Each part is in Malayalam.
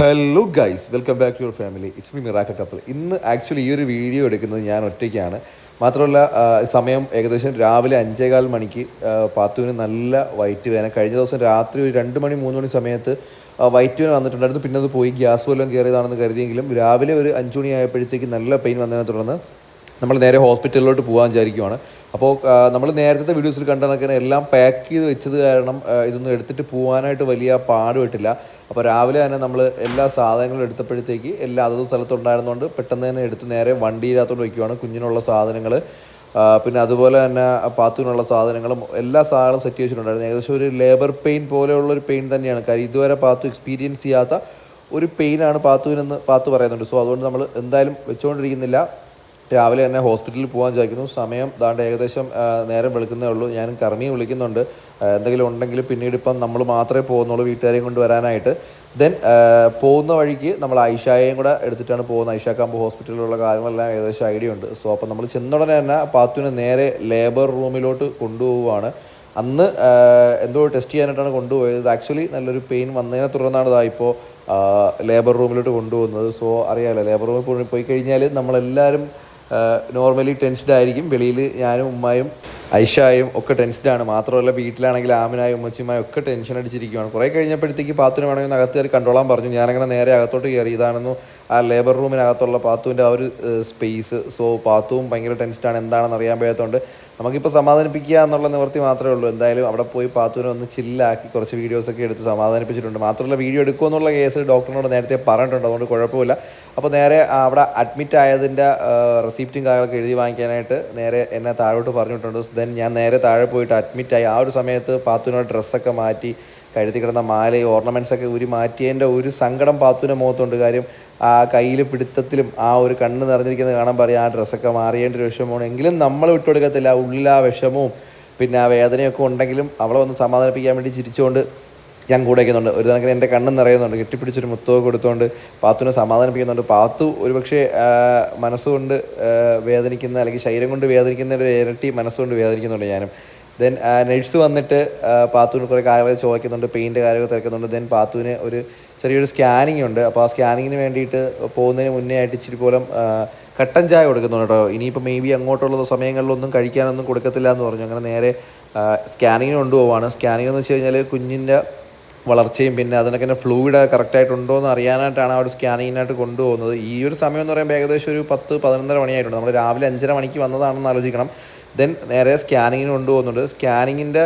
Hello guys welcome back to your family it's me മിറാക്ക couple ഇന്ന് ആക്ച്വലി ഈ ഒരു വീഡിയോ എടുക്കുന്നത് ഞാൻ ഒറ്റയ്ക്കാണ്. മാത്രമല്ല സമയം ഏകദേശം രാവിലെ അഞ്ചേകാൽ മണിക്ക് പാത്തുവിന് നല്ല വയറ്റ് വേന കഴിഞ്ഞ ദിവസം രാത്രി ഒരു രണ്ട് മണി മൂന്ന് മണി സമയത്ത് വയറ്റ് വേന വന്നിട്ടുണ്ടായിരുന്നു. പിന്നെ അത് പോയി ഗ്യാസ് വല്ലതും കയറിയതാണെന്ന് കരുതിയെങ്കിലും രാവിലെ ഒരു അഞ്ച് മണി ആയപ്പോഴത്തേക്ക് നല്ല പെയിൻ വന്നതിനെ തുടർന്ന് നമ്മൾ നേരെ ഹോസ്പിറ്റലിലോട്ട് പോകാൻ വിചാരിക്കുവാണ്. അപ്പോൾ നമ്മൾ നേരത്തെ വീഡിയോസിൽ കണ്ട എല്ലാം പാക്ക് ചെയ്ത് വെച്ചത് കാരണം ഇതൊന്നും എടുത്തിട്ട് പോകാനായിട്ട് വലിയ പാടുപെട്ടില്ല. അപ്പോൾ രാവിലെ തന്നെ നമ്മൾ എല്ലാ സാധനങ്ങളും എടുത്തപ്പോഴത്തേക്ക് എല്ലാ അതത് സ്ഥലത്തുണ്ടായിരുന്നതുകൊണ്ട് പെട്ടെന്ന് തന്നെ എടുത്ത് നേരെ വണ്ടിയിനകത്തോട്ട് വയ്ക്കുവാണ് കുഞ്ഞിനുള്ള സാധനങ്ങൾ. പിന്നെ അതുപോലെ തന്നെ പാത്തുവിനുള്ള സാധനങ്ങളും എല്ലാ സാധനങ്ങളും സെറ്റ് വെച്ചിട്ടുണ്ടായിരുന്നു ഏകദേശം ഒരു ലേബർ പെയിൻ പോലെയുള്ള ഒരു പെയിൻ തന്നെയാണ്. കാര്യം ഇതുവരെ പാത്തു എക്സ്പീരിയൻസ് ചെയ്യാത്ത ഒരു പെയിനാണ് പാത്തുവിനെന്ന് പാത്തു പറയുന്നുണ്ട്. സോ അതുകൊണ്ട് നമ്മൾ എന്തായാലും വെച്ചുകൊണ്ടിരിക്കുന്നില്ല രാവിലെ തന്നെ ഹോസ്പിറ്റലിൽ പോകാൻ വിചാരിക്കുന്നു. സമയം ദാണ്ട് ഏകദേശം നേരം വിളിക്കുന്നേ ഉള്ളൂ. ഞാനും കർമ്മിയെ വിളിക്കുന്നുണ്ട്. എന്തെങ്കിലും ഉണ്ടെങ്കിൽ പിന്നീട് ഇപ്പം നമ്മൾ മാത്രമേ പോകുന്നുള്ളൂ വീട്ടുകാരെയും കൊണ്ട് വരാനായിട്ട്. ദെൻ പോകുന്ന വഴിക്ക് നമ്മൾ ഐഷായെയും കൂടെ എടുത്തിട്ടാണ് പോകുന്നത്. ഐഷ കാമ്പ് ഹോസ്പിറ്റലിലുള്ള കാര്യങ്ങളെല്ലാം ഏകദേശം ഐഡിയ ഉണ്ട്. സോ അപ്പം നമ്മൾ ചെന്നുടനെ തന്നെ പാത്തുവിനെ നേരെ ലേബർ റൂമിലോട്ട് കൊണ്ടുപോവുകയാണ്. അന്ന് എന്തോ ടെസ്റ്റ് ചെയ്യാനായിട്ടാണ് കൊണ്ടുപോയത്. ആക്ച്വലി നല്ലൊരു പെയിൻ വന്നതിനെ തുടർന്നാണ് ഇതാ ഇപ്പോൾ ലേബർ റൂമിലോട്ട് കൊണ്ടുപോകുന്നത്. സോ അറിയാമല്ലോ ലേബർ റൂമിൽ പോയി കഴിഞ്ഞാൽ നമ്മളെല്ലാവരും നോർമലി ടെൻസ്ഡ് ആയിരിക്കും. വെളിയിൽ ഞാനും ഉമ്മായും ഐഷായും ഒക്കെ ടെൻഷനാണ് മാത്രമല്ല വീട്ടിലാണെങ്കിൽ ആമിനായും ഉമ്മച്ചിമായും ഒക്കെ ടെൻഷൻ അടിച്ചിരിക്കുകയാണ് കുറേ കഴിഞ്ഞപ്പോഴത്തേക്ക് പാത്തുവിന് വേണമെങ്കിൽ അകത്ത് കയറി കണ്ടോളാൻ പറഞ്ഞു. ഞാനങ്ങനെ നേരെ അകത്തോട്ട് കയറി. ഇതാണെന്നു ആ ലേബർ റൂമിനകത്തുള്ള പാത്തുവിന്റെ ആ ഒരു സ്പേസ് സോ പാത്തുവും ഭയങ്കര ടെൻഷനാണ് എന്താണെന്ന് അറിയാൻ പോയതുകൊണ്ട് നമുക്കിപ്പോൾ സമാധാനിപ്പിക്കുക എന്നുള്ള നിവൃത്തി മാത്രമേ ഉള്ളൂ. എന്തായാലും അവിടെ പോയി പാത്തുവിനെ ഒന്ന് ചില്ലാക്കി കുറച്ച് വീഡിയോസൊക്കെ എടുത്ത് സമാധാനിപ്പിച്ചിട്ടുണ്ട്. മാത്രമല്ല വീഡിയോ എടുക്കുമെന്നുള്ള കേസ് ഡോക്ടറിനോട് നേരത്തെ പറഞ്ഞിട്ടുണ്ട്. അതുകൊണ്ട് കുഴപ്പമില്ല. അപ്പോൾ നേരെ അവിടെ അഡ്മിറ്റ് ആയതിന്റെ റെസിപ്റ്റും കാര്യങ്ങളൊക്കെ എഴുതി വാങ്ങിക്കാനായിട്ട് നേരെ എന്നെ താഴോട്ട് പറഞ്ഞിട്ടുണ്ട്. ദെൻ ഞാൻ നേരെ താഴെ പോയിട്ട് അഡ്മിറ്റായി ആ ഒരു സമയത്ത് പാത്തുവിനോട് ഡ്രസ്സൊക്കെ മാറ്റി കഴുത്തി കിടന്ന മാലയും ഓർണമെൻസൊക്കെ ഉരി മാറ്റിയതിന്റെ ഒരു സങ്കടം പാത്തുവിന്റെ മുഖത്തുണ്ട്. കാര്യം ആ കയ്യിൽ പിടുത്തത്തിലും ആ ഒരു കണ്ണ് നിറഞ്ഞിരിക്കുന്നത് കാണാൻ പറയും ആ ഡ്രസ്സൊക്കെ മാറിയേണ്ട ഒരു വിഷമമാണ്. എങ്കിലും നമ്മൾ വിട്ടുകൊടുക്കത്തില്ല. ഉള്ളിൽ ആ വിഷമവും പിന്നെ ആ വേദനയൊക്കെ ഉണ്ടെങ്കിലും അവളെ ഒന്ന് സമാധാനിപ്പിക്കാൻ വേണ്ടി ചിരിച്ചുകൊണ്ട് ഞാൻ കൂടെ വയ്ക്കുന്നുണ്ട് ഒരു കണക്കിന് എന്റെ കണ്ണ് നിറയുന്നുണ്ട്. കെട്ടിപ്പിടിച്ചൊരു മുത്തമൊക്കെ കൊടുത്തുകൊണ്ട് പാത്തുവിനെ സമാധാനിപ്പിക്കുന്നുണ്ട്. പാത്തു ഒരുപക്ഷെ മനസ്സുകൊണ്ട് വേദനിക്കുന്ന അല്ലെങ്കിൽ ശരീരം കൊണ്ട് വേദനിക്കുന്ന ഒരു ഇരട്ടി മനസ്സുകൊണ്ട് വേദനിക്കുന്നുണ്ട് ഞാനും. ദെൻ നഴ്സ് വന്നിട്ട് പാത്തുവിന് കുറേ കാര്യങ്ങൾ ചോദിക്കുന്നുണ്ട്. പെയിന്റ് കാര്യങ്ങൾ തിരക്കുന്നുണ്ട്. ദെൻ പാത്തുവിന് ഒരു ചെറിയൊരു സ്കാനിങ് ഉണ്ട്. അപ്പോൾ ആ സ്കാനിങ്ങിന് വേണ്ടിയിട്ട് പോകുന്നതിന് മുന്നേ ആയിട്ട് ഇച്ചിരി പോലും കട്ടൻ ചായ കൊടുക്കുന്നുണ്ട് കേട്ടോ. ഇനിയിപ്പോൾ മേ ബി അങ്ങോട്ടുള്ള സമയങ്ങളിലൊന്നും കഴിക്കാനൊന്നും കൊടുക്കത്തില്ല എന്ന് പറഞ്ഞു. അങ്ങനെ നേരെ സ്കാനിങ്ങിന് കൊണ്ടുപോവാണ്. സ്കാനിങ് എന്ന് വെച്ച് കഴിഞ്ഞാൽ കുഞ്ഞിന്റെ വളർച്ചയും പിന്നെ അതിനൊക്കെ തന്നെ ഫ്ലൂയിഡ് കറക്റ്റായിട്ടുണ്ടോ എന്ന് അറിയാനായിട്ടാണ് ആ ഒരു സ്കാനിങ്ങിനായിട്ട് കൊണ്ടുപോകുന്നത്. ഈ ഒരു സമയം എന്ന് പറയുമ്പോൾ ഏകദേശം ഒരു പത്ത് പതിനൊന്നര മണിയായിട്ടുണ്ട്. നമ്മൾ രാവിലെ അഞ്ചര മണിക്ക് വന്നതാണെന്ന് ആലോചിക്കണം. ദെൻ നേരെ സ്കാനിങ്ങിന് കൊണ്ടുപോകുന്നുണ്ട്. സ്കാനിങ്ങിന്റെ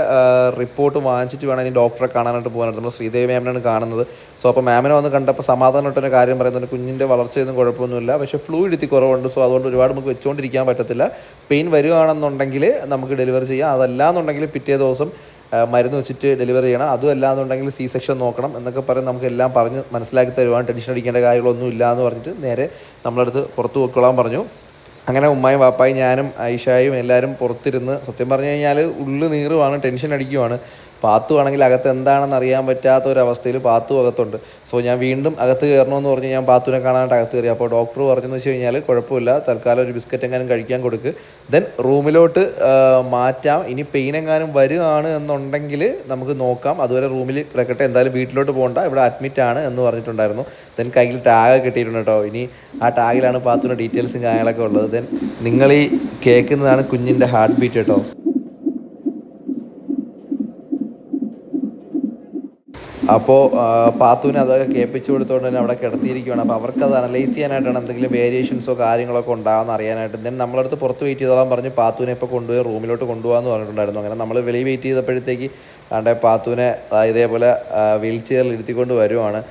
റിപ്പോർട്ട് വാങ്ങിച്ചിട്ട് വേണം ഇനി ഡോക്ടറെ കാണാനായിട്ട് പോകാനായിട്ട്. നമ്മൾ ശ്രീദേവി മാമിനാണ് കാണുന്നത്. സോ അപ്പോൾ മാമിനെ വന്ന് കണ്ടപ്പോൾ സമാധാനമായിട്ടൊരു കാര്യം പറയുന്നുണ്ട്. കുഞ്ഞിന്റെ വളർച്ചയൊന്നും കുഴപ്പമൊന്നുമില്ല. പക്ഷേ ഫ്ലൂയിഡ് ഇത്തി കുറവുണ്ട്. സോ അതുകൊണ്ട് ഒരുപാട് നമുക്ക് വെച്ചുകൊണ്ടിരിക്കാൻ പറ്റത്തില്ല. പെയിൻ വരുവാണെന്നുണ്ടെങ്കിൽ നമുക്ക് ഡെലിവറി ചെയ്യാം. അതല്ല എന്നുണ്ടെങ്കിൽ പിറ്റേ ദിവസം മരുന്ന് വെച്ചിട്ട് ഡെലിവറി ചെയ്യണം. അതും അല്ലാന്നുണ്ടെങ്കിൽ സി സെക്ഷൻ നോക്കണം എന്നൊക്കെ പറഞ്ഞ് നമുക്ക് എല്ലാം പറഞ്ഞ് മനസ്സിലാക്കി തരുവാൻ ടെൻഷൻ അടിക്കേണ്ട കാര്യങ്ങളൊന്നും ഇല്ല എന്ന് പറഞ്ഞിട്ട് നേരെ നമ്മളടുത്ത് പുറത്ത് പോയിക്കൊള്ളാൻ പറഞ്ഞു. അങ്ങനെ ഉമ്മായും വാപ്പായും ഞാനും ഐഷായും എല്ലാവരും പുറത്തിരുന്ന് സത്യം പറഞ്ഞു കഴിഞ്ഞാൽ ഉള്ളു നീറുവാണ് ടെൻഷൻ അടിക്കുവാണ്. പാത്തു ആണെങ്കിൽ അകത്ത് എന്താണെന്ന് അറിയാൻ പറ്റാത്ത ഒരു അവസ്ഥയിൽ പാത്തു അകത്തുണ്ട്. സോ ഞാൻ വീണ്ടും അകത്ത് കയറണമെന്ന് പറഞ്ഞ് ഞാൻ പാത്തുവിനെ കാണാനായിട്ട് അകത്ത് കയറി. അപ്പോൾ ഡോക്ടർ പറഞ്ഞെന്ന് വെച്ച് കഴിഞ്ഞാൽ കുഴപ്പമില്ല. തൽക്കാലം ഒരു ബിസ്ക്കറ്റ് എങ്ങാനും കഴിക്കാൻ കൊടുക്ക്. ദെൻ റൂമിലോട്ട് മാറ്റാം. ഇനി പെയിൻ എങ്ങാനും വരുവാണ് എന്നുണ്ടെങ്കിൽ നമുക്ക് നോക്കാം. അതുവരെ റൂമിൽ കിടക്കട്ടെ. എന്തായാലും വീട്ടിലോട്ട് പോകണ്ട. ഇവിടെ അഡ്മിറ്റ് ആണ് എന്ന് പറഞ്ഞിട്ടുണ്ടായിരുന്നു. ദെൻ കയ്യിൽ ടാഗ് കിട്ടിയിട്ടുണ്ട് കേട്ടോ. ഇനി ആ ടാഗിലാണ് പാത്തുവിന്റെ ഡീറ്റെയിൽസും കാര്യങ്ങളൊക്കെ ഉള്ളത്. ദെൻ നിങ്ങൾ ഈ കേൾക്കുന്നതാണ് കുഞ്ഞിന്റെ ഹാർട്ട് ബീറ്റ് കേട്ടോ. അപ്പോൾ പാത്തുവിന് അതൊക്കെ കേൾപ്പിച്ചു കൊടുത്തോണ്ട് തന്നെ അവിടെ കിടത്തിയിരിക്കുകയാണ് അപ്പോൾ അവർക്ക് അത് അനലൈസ് ചെയ്യാനായിട്ടാണ് എന്തെങ്കിലും വേരിയേഷൻസോ കാര്യങ്ങളൊക്കെ ഉണ്ടാകുന്ന അറിയാനായിട്ട്. ദെൻ നമ്മളടുത്ത് പുറത്ത് വെയിറ്റ് ചെയ്തോളാൻ പറഞ്ഞ് പാത്തുവിനെ ഇപ്പോൾ കൊണ്ടുപോയി റൂമിലോട്ട് കൊണ്ടുപോകാമെന്ന് പറഞ്ഞിട്ടുണ്ടായിരുന്നു. അങ്ങനെ നമ്മൾ വെളി വെയിറ്റ് ചെയ്തപ്പോഴത്തേക്ക് ആണ്ടെ പാത്തുവിനെ ഇതേപോലെ വീൽ ചെയറിൽ ഇരുത്തിക്കൊണ്ട് വരുവാണ്.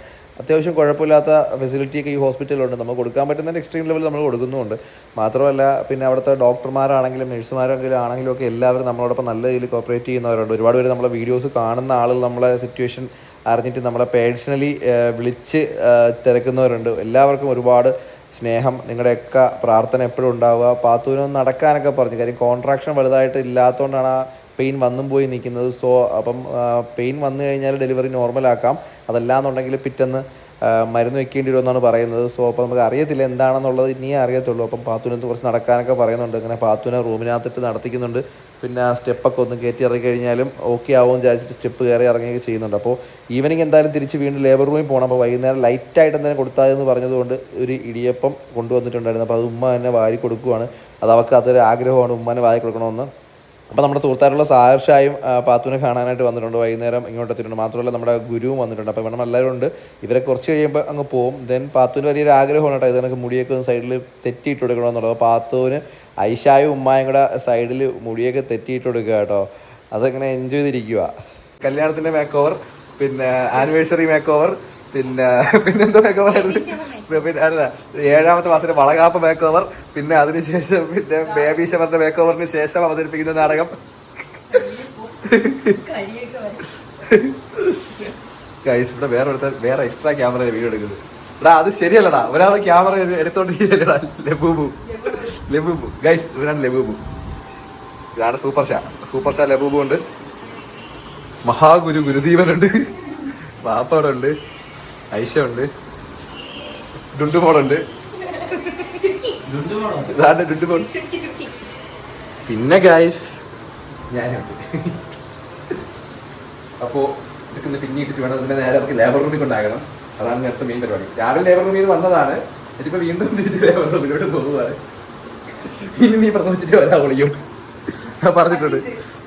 അത്യാവശ്യം കുഴപ്പമില്ലാത്ത ഫെസിലിറ്റിയൊക്കെ ഈ ഹോസ്പിറ്റലിലുണ്ട് നമുക്ക് കൊടുക്കാൻ പറ്റുന്നതിന്റെ എക്സ്ട്രീം ലെവൽ നമ്മൾ കൊടുക്കുന്നുമുണ്ട്. മാത്രമല്ല പിന്നെ അവിടുത്തെ ഡോക്ടർമാരാണെങ്കിലും നഴ്സുമാരാണെങ്കിലും ആണെങ്കിലും ഒക്കെ എല്ലാവരും നമ്മളോടൊപ്പം നല്ല രീതിയിൽ കോപ്പറേറ്റ് ചെയ്യുന്നവരുണ്ട്. ഒരുപാട് പേര് നമ്മളെ വീഡിയോസ് കാണുന്ന ആളുകൾ നമ്മളെ സിറ്റുവേഷൻ അറിഞ്ഞിട്ട് നമ്മളെ പേഴ്സണലി വിളിച്ച് തിരക്കുന്നവരുണ്ട്. എല്ലാവർക്കും ഒരുപാട് സ്നേഹം നിങ്ങളുടെയൊക്കെ പ്രാർത്ഥന എപ്പോഴും ഉണ്ടാവുക. പാത്തൂനൊന്ന് നടക്കാനൊക്കെ പറഞ്ഞു. കാര്യം കോൺട്രാക്ഷൻ വലുതായിട്ട് ഇല്ലാത്തതുകൊണ്ടാണ് ആ പെയിൻ വന്നും പോയി നിൽക്കുന്നത് സോ അപ്പം പെയിൻ വന്നു കഴിഞ്ഞാൽ ഡെലിവറി നോർമലാക്കാം അതല്ല എന്നുണ്ടെങ്കിൽ ആ, മരുന്ന് വെക്കേണ്ടി വരുമെന്നാണ് പറയുന്നത്. സോ അപ്പോൾ നമുക്ക് അറിയത്തില്ല എന്താണെന്നുള്ളത് ഇനിയേ അറിയത്തുള്ളൂ. അപ്പം പാത്തുവിനകത്ത് കുറച്ച് നടക്കാനൊക്കെ പറയുന്നുണ്ട്. ഇങ്ങനെ പാത്തുവിനെ റൂമിനകത്തിട്ട് നടത്തിക്കുന്നുണ്ട്. പിന്നെ ആ സ്റ്റെപ്പൊക്കെ ഒന്ന് കയറ്റി ഇറങ്ങി കഴിഞ്ഞാലും ഓക്കെ ആവുമെന്ന് വിചാരിച്ചിട്ട് സ്റ്റെപ്പ് കയറി ഇറങ്ങുകയൊക്കെ ചെയ്യുന്നുണ്ട്. അപ്പോൾ ഈവനിങ് എന്തായാലും തിരിച്ച് വീണ്ടും ലേബർ റൂമിൽ പോകണം. അപ്പോൾ വൈകുന്നേരം ലൈറ്റായിട്ട് എന്തെങ്കിലും കൊടുത്താൽ പറഞ്ഞതുകൊണ്ട് ഒരു ഇടിയപ്പം കൊണ്ടുവന്നിട്ടുണ്ടായിരുന്നു. അപ്പോൾ അത് ഉമ്മ തന്നെ വാരി കൊടുക്കുവാണ്. അത് അവർക്ക് അതൊരു ആഗ്രഹമാണ്. ഉമ്മനെ വാരി കൊടുക്കണമെന്ന്. അപ്പോൾ നമ്മുടെ സുഹൃത്തായിട്ടുള്ള സാഹർഷായും പാത്തുവിനെ കാണാനായിട്ട് വന്നിട്ടുണ്ട്. വൈകുന്നേരം ഇങ്ങോട്ട് എത്തിയിട്ടുണ്ട്. മാത്രമല്ല നമ്മുടെ ഗുരുവും വന്നിട്ടുണ്ട്. അപ്പോൾ ഇവിടെ എല്ലാവരും ഉണ്ട്. ഇവരെ കുറച്ച് കഴിയുമ്പോൾ അങ്ങ് പോവും. ദെൻ പാത്തുവിന് വലിയൊരു ആഗ്രഹമാണ് കേട്ടോ ഇതിനൊക്കെ മുടിയൊക്കെ ഒന്ന് സൈഡിൽ തെറ്റിയിട്ട് കൊടുക്കണമെന്നുള്ളത് അപ്പോൾ പാത്തുവിന് ഐഷായും ഉമ്മായും കൂടെ സൈഡിൽ മുടിയൊക്കെ തെറ്റിയിട്ട് കൊടുക്കുക കേട്ടോ. അതങ്ങനെ എൻജോയ് ചെയ്തിരിക്കുക കല്യാണത്തിന്റെ മേക്ക് ഓവർ പിന്നെ ആനിവേഴ്സറി മേക്ക് ഓവർ പിന്നെ പിന്നെന്തോ മേക്ക് ഓവർ ആയിരുന്നു പിന്നെ അല്ല ഏഴാമത്തെ മാസത്തിൽ വളകാപ്പ് മേക്ക് ഓവർ പിന്നെ അതിനുശേഷം പിന്നെ ബേബി ശവറിന്റെ മേക്ക് ഓവറിന് ശേഷം അവതരിപ്പിക്കുന്ന നാടകം. ഗൈസ് ഇവിടെ വേറെ എടുത്ത വേറെ എക്സ്ട്രാ ക്യാമറ വീഡിയോ എടുക്കുന്നത്. എടാ അത് ശരിയല്ലടാ. ഒരാൾ ക്യാമറ എടുത്തോണ്ടിരിക്കലടാ ലബൂബു. ലബൂബു. ഗൈസ് ഇവരാണ് ലബൂബു. ഇതാണ് സൂപ്പർ ഷാ സൂപ്പർ ഷാ ലബൂബു ഉണ്ട്. മഹാഗുരു ഗുരുദീപനുണ്ട് വാപ്പവിടെ ഉണ്ട് ഐഷ ഉണ്ട് ഡുണ്ടുമോളുണ്ട്. ചുക്കി ഇതാണ് ഡുണ്ടുമോൾ? ചുക്കി ചുക്കി പിന്നെ ഗായ്സ് ഞാനുണ്ട്. അപ്പോ ഇതൊക്കെ ഒന്ന് പിന്നിട്ടിട്ട് വേണം അതിന്റെ നേരെ നമുക്ക് ലേബർ റൂമിൽ കൊണ്ടാകണം. അതാണ് നേരത്തെ മെയിൻ പരിപാടി. രാവിലെ ലേബർ റൂമിൽ നിന്ന് വന്നതാണ്. ഇതിപ്പോ വീണ്ടും തിരിച്ച് ലേബർ റൂമിലോട്ട് പോകുന്നതാണ് ഇനി നീ പ്രസവിച്ചിട്ട് വരാ ഒളിയും. ഞാൻ പറഞ്ഞിട്ടുണ്ട്.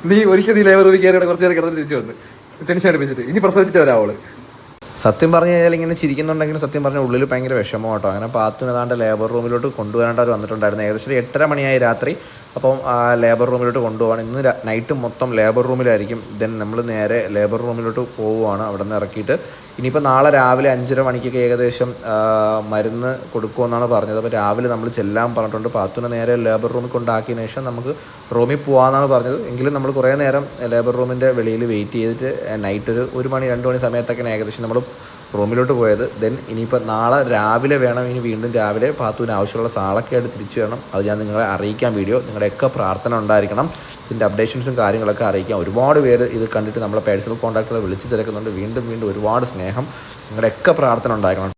നീ ഒരിക്കൽ നീ ലേബർ റൂമിൽ കയറി കുറച്ച് നേരം കിടന്ന് തിരിച്ചു വന്ന്. ടെൻഷൻ അടിപ്പിച്ചിട്ട്. ഇനി പ്രസവിച്ചിട്ട് വരാവൾ സത്യം പറഞ്ഞു കഴിഞ്ഞാൽ ഇങ്ങനെ ചിരിക്കുന്നുണ്ടെങ്കിലും സത്യം പറഞ്ഞ ഉള്ളിൽ ഭയങ്കര വിഷമം കേട്ടോ. അങ്ങനെ പാത്തുന് ഏതാണ്ട് ലേബർ റൂമിലോട്ട് കൊണ്ടുവരേണ്ടവർ വന്നിട്ടുണ്ടായിരുന്നു. ഏകദേശം എട്ടര മണിയായി രാത്രി. അപ്പം ലേബർ റൂമിലോട്ട് കൊണ്ടുപോകാൻ ഇന്ന് നൈറ്റ് മൊത്തം ലേബർ റൂമിലായിരിക്കും ദെൻ നമ്മൾ നേരെ ലേബർ റൂമിലോട്ട് പോവുകയാണ് അവിടെ നിന്ന് ഇറക്കിയിട്ട്. ഇനിയിപ്പോൾ നാളെ രാവിലെ അഞ്ചര മണിക്കൊക്കെ ഏകദേശം മരുന്ന് കൊടുക്കുമെന്നാണ് പറഞ്ഞത്. അപ്പോൾ രാവിലെ നമ്മൾ ചെല്ലാൻ പറഞ്ഞിട്ടുണ്ട്. പാത്തുനെ നേരെ ലേബർ റൂമിൽ കൊണ്ടാക്കിയതിന് ശേഷം നമുക്ക് റൂമിൽ പോകാമെന്നാണ് പറഞ്ഞത്. എങ്കിലും നമ്മൾ കുറേ നേരം ലേബർ റൂമിന്റെ വെളിയിൽ വെയിറ്റ് ചെയ്തിട്ട് നൈറ്റ് ഒരു ഒരു മണി രണ്ട് മണി സമയത്തൊക്കെയാണ് ഏകദേശം നമ്മൾ റൂമിലോട്ട് പോയത്. ദെൻ ഇനിയിപ്പോൾ നാളെ രാവിലെ വേണം ഇനി വീണ്ടും രാവിലെ പാത്തുവിന് ആവശ്യമുള്ള സാളൊക്കെ ആയിട്ട് തിരിച്ചു വേണം അത് ഞാൻ നിങ്ങളെ അറിയിക്കാൻ വീഡിയോ നിങ്ങളുടെയൊക്കെ പ്രാർത്ഥന ഉണ്ടായിരിക്കണം. ഇതിന്റെ അപ്ഡേഷൻസും കാര്യങ്ങളൊക്കെ അറിയിക്കാം. ഒരുപാട് പേര് ഇത് കണ്ടിട്ട് നമ്മളെ പേഴ്സണൽ കോൺടാക്റ്റുകൾ വിളിച്ചു തിരക്കുന്നുണ്ട്. വീണ്ടും വീണ്ടും ഒരുപാട് സ്നേഹം. നിങ്ങളുടെയൊക്കെ പ്രാർത്ഥന ഉണ്ടായിരിക്കണം.